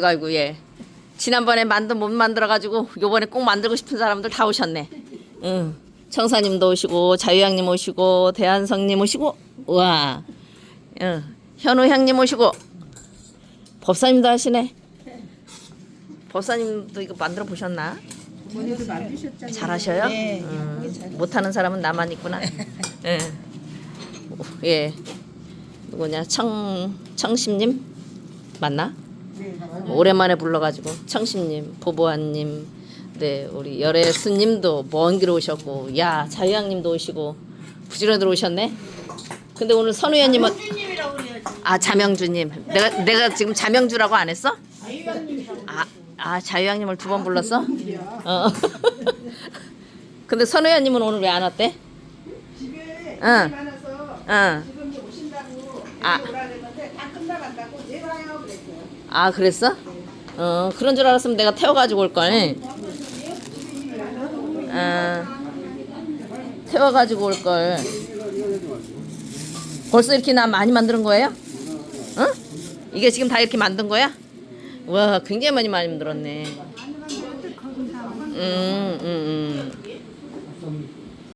아이고 예. 지난번에 만든 못 만들어가지고 요번에 꼭 만들고 싶은 사람들 다 오셨네. 응. 청사님도 오시고 자유양님 오시고 대한성님 오시고 와. 응. 현우향님 오시고 법사님도 하시네. 법사님도 이거 만들어 보셨나? 만드셨잖아요. 잘하셔요? 네. 음, 못하는 사람은 나만 있구나. 예. 예. 누구냐? 청 청심님 맞나? 네. 오랜만에 불러가지고 청심님, 보보아님, 네 우리 열애스님도 먼 길 오셨고, 야 자유양님도 오시고 부지런히 오셨네. 근데 오늘 선우연님은 선생님이라고 그래야지. 아 자명주님, 내가 내가 지금 자명주라고 안 했어? 아, 아 자유양님을 두 번 불렀어? 어. 근데 선우연님은 오늘 왜 안 왔대? 집에 응. 많아서 응. 아. 아. 아 그랬어? 어 그런 줄 알았으면 내가 태워가지고 올 걸. 아 태워가지고 올 걸. 벌써 이렇게 나 많이 만드는 거예요? 어? 이게 지금 다 이렇게 만든 거야? 와 굉장히 많이 많이 만들었네. 음, 음, 음.